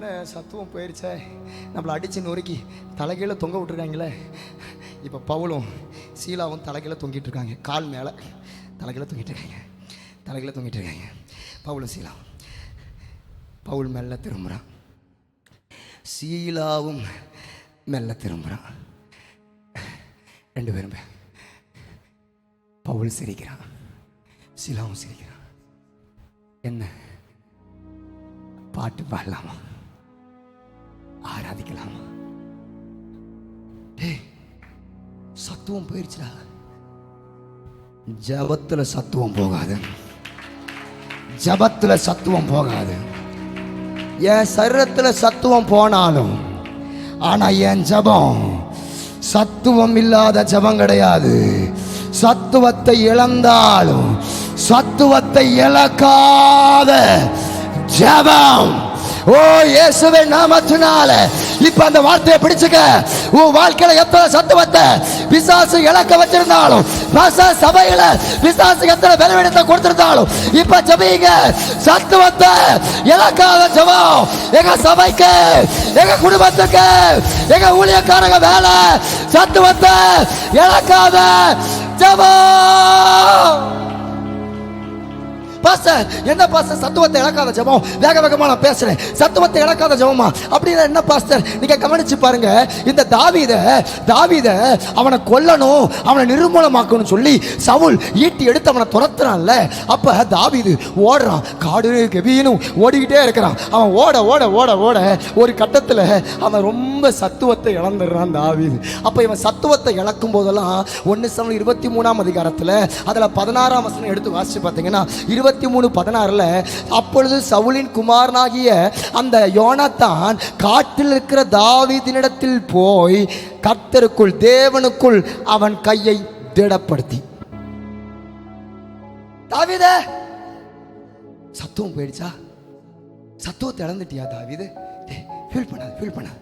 என்ன சத்துவம் போயிடுச்சே நம்மளை அடித்து நொறுக்கி தலைகீழ தொங்க விட்டுருக்காங்களே. இப்போ பவுலும் சீலாவும் தலைகீழ தொங்கிட்டு இருக்காங்க. கால் மேலே தலைகீழ தொங்கிட்டு இருக்காங்க. தலைகீழ தொங்கிட்டு இருக்காங்க. பவுலும் சீலாவும் பவுல் மெல்ல திரும்புகிறான் சீலாவும் மெல்ல திரும்புகிறான் ரெண்டு பேரும் பவுல் சிரிக்கிறான். சீலாவும் சிரிக்கிறான். என்ன? பாட்டு பாடலாமா? ஆராதிக்கலாமா. டே சத்துவம் போயிடுச்சுடா ஜபத்துல சத்துவம் போகாது. ஜபத்துல சத்துவம் போகாது. என் சரீரத்தில் சத்துவம் போனாலும் ஆனால் என் ஜபம் சத்துவம் இல்லாத ஜபம் கிடையாது. சத்துவத்தை இழந்தாலும் சத்துவத்தை இழக்காத ஜபம் ஓ இயேசுவே நாமத்தினால. இப்ப அந்த வார்த்தையை பிடிச்சுக்க. உன் வாழ்க்கையில எத்தனை சத்துவத்தை பிசாசு இழக்க வச்சிருந்தாலும் பாச சபையில பிசாசு எத்தனை பலவீனத்தை கொடுத்திருந்தாலும் இப்ப ஜபிங்க. சத்துவத்தை இழக்காத ஜபம். எங்க சபைக்கு எங்க குடும்பத்துக்கு எங்க ஊழியக்காரங்க வேலை சத்துவத்தை இழக்காத ஜபம். பாஸ்டர் என்ன பாஸ்டர் சத்துவத்தை இழக்காத ஜெபம். வேக வேகமா நான் பேசுறேன். சத்துவத்தை இழக்காத ஜெபமா? அப்படின்னா என்ன பாஸ்டர்? நீங்க கவனிச்சு பாருங்க. இந்த தாவித தாவித அவனை கொல்லணும் அவனை நிர்மூலமாக்கணும்னு சொல்லி சவுல் ஈட்டி எடுத்து அவனை துரத்துறான்ல. அப்ப தாவீது ஓடுறான். காடு கெபீனும் ஓடிக்கிட்டே இருக்கிறான். அவன் ஓட ஓட ஓட ஓட ஒரு கட்டத்தில் அவன் ரொம்ப சத்துவத்தை இழந்துடுறான் தாவீது. அப்ப இவன் சத்துவத்தை இழக்கும் போதெல்லாம் ஒன்று சமம் இருபத்தி மூணாம் அதிகாரத்தில் அதில் பதினாறாம் வசனம் எடுத்து வாசிச்சு பார்த்தீங்கன்னா இருபத்தி இருபத்தி மூணு பதினாறில் அப்பொழுது சவுலின் குமாரனாகிய அந்த யோனத்தான் காட்டில் இருக்கிற தாவிதினிடத்தில் போய் கர்த்தருக்குள் தேவனுக்குள் அவன் கையை திடப்படுத்தி. தாவித! சத்துவம் போயிடுச்சா? சத்துவத்தை இழந்துட்டியா தாவிது? ஃபீல் பண்ணாது ஃபீல் பண்ணாது.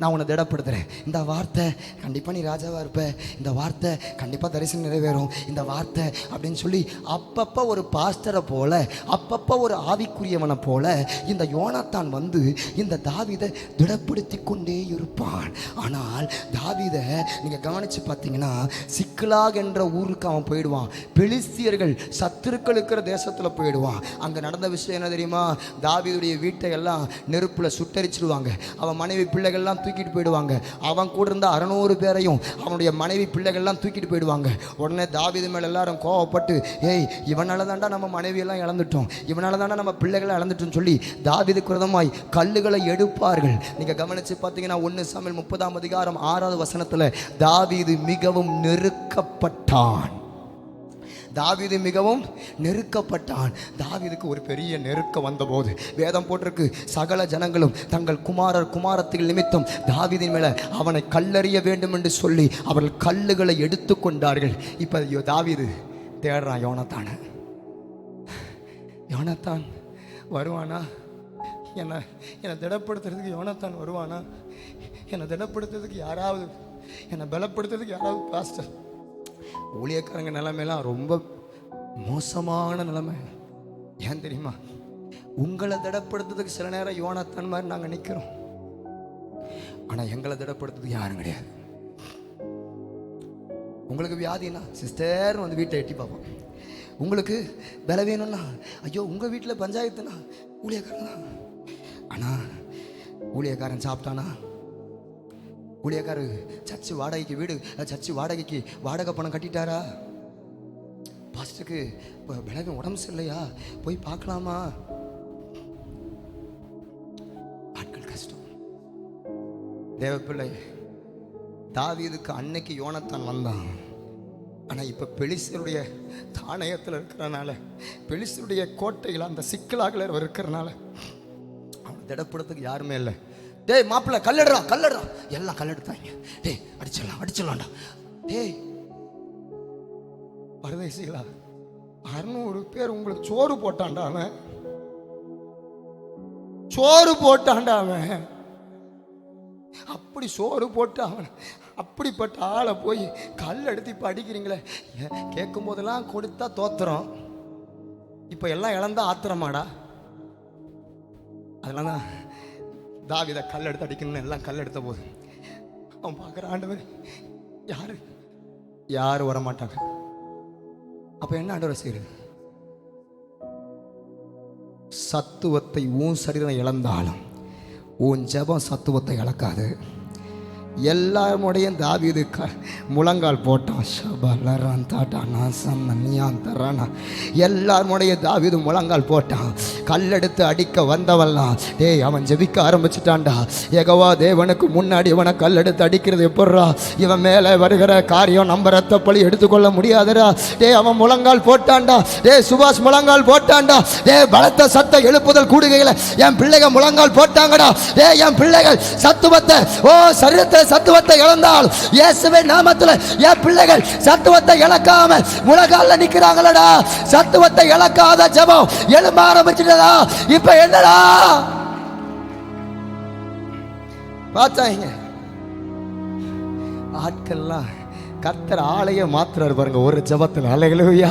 நான் உன்னை திடப்படுத்துகிறேன் இந்த வார்த்தை கண்டிப்பாக நீ ராஜாவாக இருப்ப. இந்த வார்த்தை கண்டிப்பாக தரிசனம் நிறைவேறும். இந்த வார்த்தை அப்படின்னு சொல்லி அப்பப்போ ஒரு பாஸ்டரை போல அப்பப்போ ஒரு ஆவிக்குரியவனை போல இந்த யோனாத்தான் வந்து இந்த தாவிதை திடப்படுத்தி கொண்டே இருப்பான். ஆனால் தாவிதை நீங்கள் கவனித்து பார்த்தீங்கன்னா சிக்கலாக என்ற ஊருக்கு அவன் போயிடுவான். பெலிஸ்தியர்கள் சத்துருக்கள் இருக்கிற தேசத்தில் போயிடுவான். அங்கே நடந்த விஷயம் என்ன தெரியுமா? தாவிதுடைய வீட்டை எல்லாம் நெருப்பில் சுட்டரிச்சிடுவாங்க அவன் மனைவி பிள்ளைகள்லாம் தூக்கிட்டு போயிடுவாங்க. அவன் கூட இருந்த அறநூறு பேரையும் அவனுடைய மனைவி பிள்ளைகள்லாம் தூக்கிட்டு போயிடுவாங்க. உடனே தாவீது மேலே எல்லாரும் கோவப்பட்டு ஏய் இவனால தாண்டா நம்ம மனைவியெல்லாம் இழந்துட்டோம். இவனால தாண்டா நம்ம பிள்ளைகளை இழந்துட்டோம்னு சொல்லி தாவிது கிரதமாய் கல்லுகளை எடுப்பார்கள். நீங்கள் கவனித்து பார்த்தீங்கன்னா ஒன்று சமையல் முப்பதாம் அதிகாரம் ஆறாவது வசனத்தில் தாவீது மிகவும் நெருக்கப்பட்டான். தாவிது மிகவும் நெருக்கப்பட்டான். தாவிதுக்கு ஒரு பெரிய நெருக்கம் வந்தபோது வேதம் போட்டிருக்கு. சகல ஜனங்களும் தங்கள் குமாரர் குமாரத்தில் நிமித்தம் தாவீதின் மேலே அவனை கல்லறிய வேண்டும் என்று சொல்லி அவர்கள் கல்லுகளை எடுத்துக்கொண்டார்கள் இப்போ தாவிது தாவீது தேடுறான் யோனத்தான. யோனத்தான் வருவானா? என்னை என்னை திடப்படுத்துறதுக்கு யோனத்தான் வருவானா? என்னை திடப்படுத்துறதுக்கு யாராவது என்னை பலப்படுத்துறதுக்கு யாராவது பாஸ்டர் ஊழியக்காரங்க நிலைமையெல்லாம் ரொம்ப மோசமான நிலைமை. ஏன் தெரியுமா? உங்களை திடப்படுத்துறதுக்கு சில நேரம் யோனாத்தன் மாதிரி நாங்கள் நிற்கிறோம் ஆனால் எங்களை திடப்படுத்துறதுக்கு யாரும் கிடையாது. உங்களுக்கு வியாதினா சிஸ்டர்னு வந்து வீட்டை எட்டி பார்ப்போம். உங்களுக்கு விலை வேணும்னா ஐயோ உங்கள் வீட்டில் பஞ்சாயத்துனா ஊழியக்காரன் தான். ஆனால் ஊழியக்காரன் சாப்பிட்டானா? ஊழியக்காரு சர்ச்சு வாடகைக்கு வீடு சர்ச்சு வாடகைக்கு வாடகை பணம் கட்டிட்டாரா? பாஸ்டருக்கு இப்போ விலகு உடம்பு சரியில்லையா? போய் பார்க்கலாமா? ஆட்கள் கஷ்டம். தேவப்பிள்ளை தாவீதுக்கு அன்னைக்கு யோனத்தான் வந்தான். ஆனால் இப்போ பெலிசருடைய தானயத்தில் இருக்கிறனால பெலிசருடைய கோட்டையில் அந்த சிக்கலாகல இருக்கிறனால அவனை திடப்படுறதுக்கு யாருமே இல்லை. டேய் மாப்பிள்ளை கல்லடுறா கல்லடுறா. எல்லாம் கல்லெடுத்தாங்க டேய் அடிச்சிடலாம் அடிச்சிடலாம்டா. டேய். பரதேசிகளா அறுநூறு பேர் உங்களுக்கு சோறு போட்டான்டா அவன். சோறு போட்டான்டா அவன். அப்படி சோறு போட்டு அவன் அப்படிப்பட்ட ஆளை போய் கல் எடுத்து இப்போ அடிக்கிறீங்களே. கேட்கும் போதெல்லாம் கொடுத்தா தோத்துறோம் இப்போ எல்லாம் இழந்தா ஆத்திரமாடா. அதெல்லாம் தான் தாவித கல் எடுத்து அடிக்கணும்னு எல்லாம் கல் எடுத்த போது அவன் பார்க்குற ஆண்டவர் யாரு? யாரும் வர மாட்டாங்க என்ன ஆண்டவர் செய்யறது? சத்துவத்தை உன் சரீரம் இழந்தாலும் உன் ஜெபம் சத்துவத்தை இழக்காது. எல்லாருடைய தாவீது க முழங்கால் போட்டான். ஷபலரான் தாட்டானா சன்னனியான் தரானா. எல்லாருடைய தாவீது முழங்கால் போட்டான். கல்லெடுத்து அடிக்க வந்தவெல்லாம் டேய் அவன் ஜெபிக்க ஆரம்பிச்சிட்டான்டா. ஏகவா தேவனுக்கு முன்னாடி இவனை கல்லெடுத்து அடிக்கிறது எப்பட்றா? இவன் மேலே வருகிற காரியம் நம்ம ரத்தப்பழி எடுத்துக்கொள்ள முடியாதுடா. டேய் அவன் முழங்கால் போட்டான்டா. டேய் சுபாஷ் முழங்கால் போட்டான்டா. டேய் பலத்த சத்த எழுப்புதல் கூடுகையில் என் பிள்ளைகள் முழங்கால் போட்டாங்கடா. டேய் என் பிள்ளைகள் சத்துவத்தை ஓ சரீரத்தை சத்துவத்தை இழந்தால் இயேசுவே நாமத்தில் என் பிள்ளைகள் சத்துவத்தை இழக்காம உலகால நிக்கிறாங்களடா. சத்துவத்தை இழக்காத ஜெபம் எழும்ப ஆரம்பிச்சிட்டதா இப்ப என்னடா? பார்த்தாங்க. ஆட்கள்லாம் கர்த்தர் ஆலையை மாத்துறாரு பாருங்க ஒரு ஜபத்தில். அலைகளுயா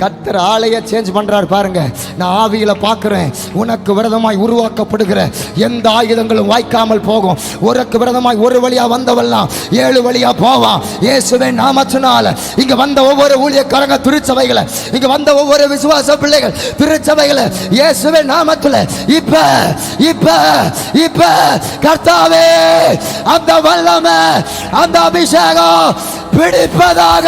கர்த்தர் ஆலையை சேஞ்ச் பண்றாரு பாருங்க. நான் ஆவியில பார்க்குறேன் உனக்கு விரதமாய் உருவாக்கப்படுகிற எந்த ஆயுதங்களும் வாய்க்காமல் போகும். உனக்கு விரதமாய் ஒரு வழியா வந்தவெல்லாம் ஏழு வழியா போவான். இயேசுவே நாமத்தினால. இங்க வந்த ஒவ்வொரு ஊழியக்காரங்க திருச்சபைகளை. இங்க வந்த ஒவ்வொரு விசுவாச பிள்ளைகள் திருச்சபைகளை. இயேசுவே நாமத்துல. இப்ப இப்ப இப்ப கர்த்தாவே அந்த வல்லமை அந்த அபிஷேகம் பிடிப்பதாக.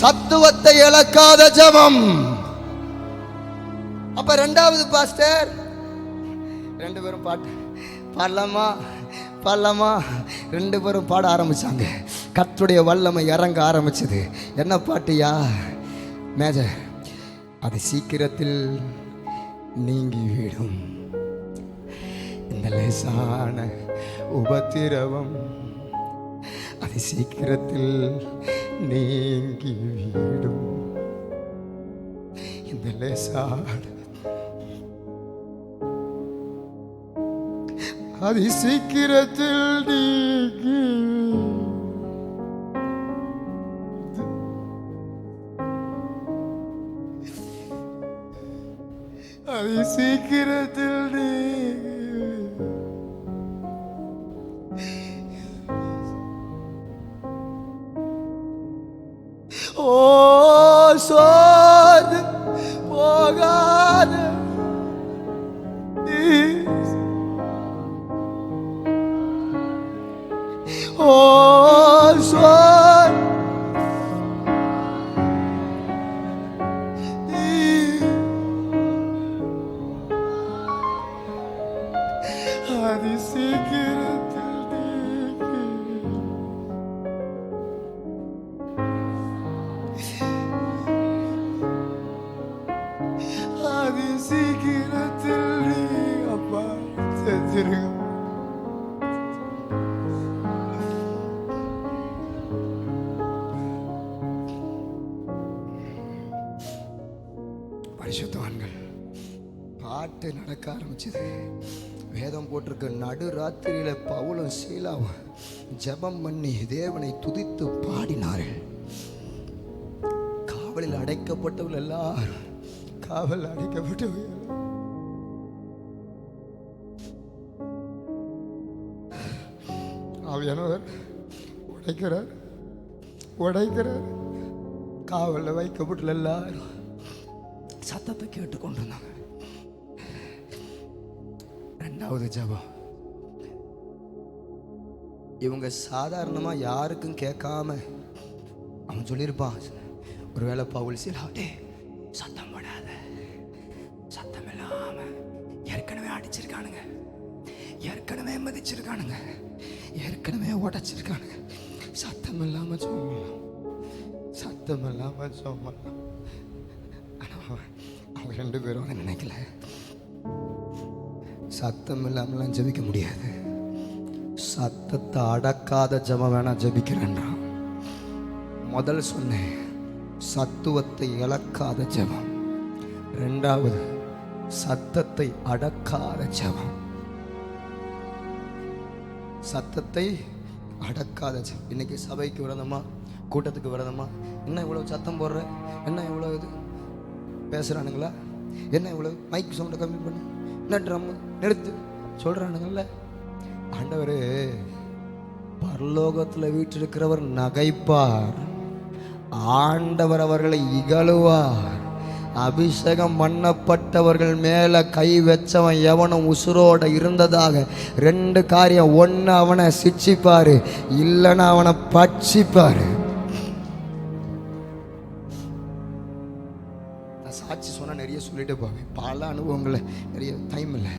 சத்துவத்தை இழக்காத ஜபம். அப்ப ரெண்டாவது பாஸ்டர் ரெண்டு பேரும் பாட்டு பாடலாமா? பாடலாமா? ரெண்டு பேரும் பாட ஆரம்பிச்சாங்க. கத்துடைய வல்லமை இறங்க ஆரம்பிச்சது. என்ன பாட்டுயா? மேஜர் அது சீக்கிரத்தில் நீங்கிவிடும். இந்த லேசான உபத்திரவம். அது சீக்கிரத்தில் நீங்கி வீடும். இந்த லேசாடு அது சீக்கிரத்தில் நீங்கி abençoe. அது சீக்கிரத்தில் நீ அப்பா செஞ்சிருக்க பரிசுத்தவான்கள் பாட்டு நடக்க ஆரம்பிச்சது. வேதம் போட்டிருக்க நடு ராத்திரியில பவுலும் சீலாவும் ஜெபம் பண்ணி தேவனை துதித்து பாடினார்கள். காவலில் அடைக்கப்பட்டவர்கள் எல்லாரும் காவல் அடைக்கப்பட்டு ஆவியானவர் உடைக்கிறார் உடைக்கிறார். காவலில் வைக்கப்பட்டுள்ள எல்லாரும் சத்தத்தை கேட்டு கொண்டு வந்தாங்க ரெண்டாவது ஜபம். இவங்க சாதாரணமாக யாருக்கும் கேட்காம அவன் சொல்லியிருப்பான். ஒருவேளை பவுல் சிலாட்டே மதிச்சிருக்கானுங்க ஏற்கனவே மதிச்சிருக்கானுங்க. ஏற்கனவே உடைச்சிருக்கானுங்க. சத்தம் இல்லாம சொல்லலாம் சத்தம் இல்லாம சொல்லலாம் அவங்க ரெண்டு பேரும் அதை நினைக்கல. சத்தம் இல்லாமலாம் ஜெபிக்க முடியாது. சத்தத்தை அடக்காத ஜபம் வேணா ஜெபிக்கிறேன்றான் முதல் சொன்னேன் சத்துவத்தை இழக்காத ஜபம். ரெண்டாவது சத்தத்தை அடக்காத ஜபம். சத்தத்தை அடக்காத ஜபம். இன்னைக்கு சபைக்கு விரதமா? கூட்டத்துக்கு விரதமா? என்ன இவ்வளோ சத்தம் போடுற? என்ன இவ்வளோ இது? பேசுகிறானுங்களா என்ன இவ்வளோ மைக் சவுண்டை கம்மி பண்ணு. என்ன ட்ரம்மு நிறுத்து. சொல்றானுங்கல்ல. ஆண்டவர் பரலோகத்தில் வீட்டிருக்கிறவர் நகைப்பார். ஆண்டவர் அவர்களை இகழுவார். அபிஷேகம் பண்ணப்பட்டவர்கள் மேலே கை வச்சவன் எவனும் உசுரோட இருந்ததாக ரெண்டு காரியம். ஒன்று அவனை சிச்சிப்பார் இல்லைன்னா அவனை பட்சிப்பார். நான் சாட்சி சொன்னால் நிறைய சொல்லிட்டு போவேன். பல அனுபவங்களை நிறைய டைம் இல்லை.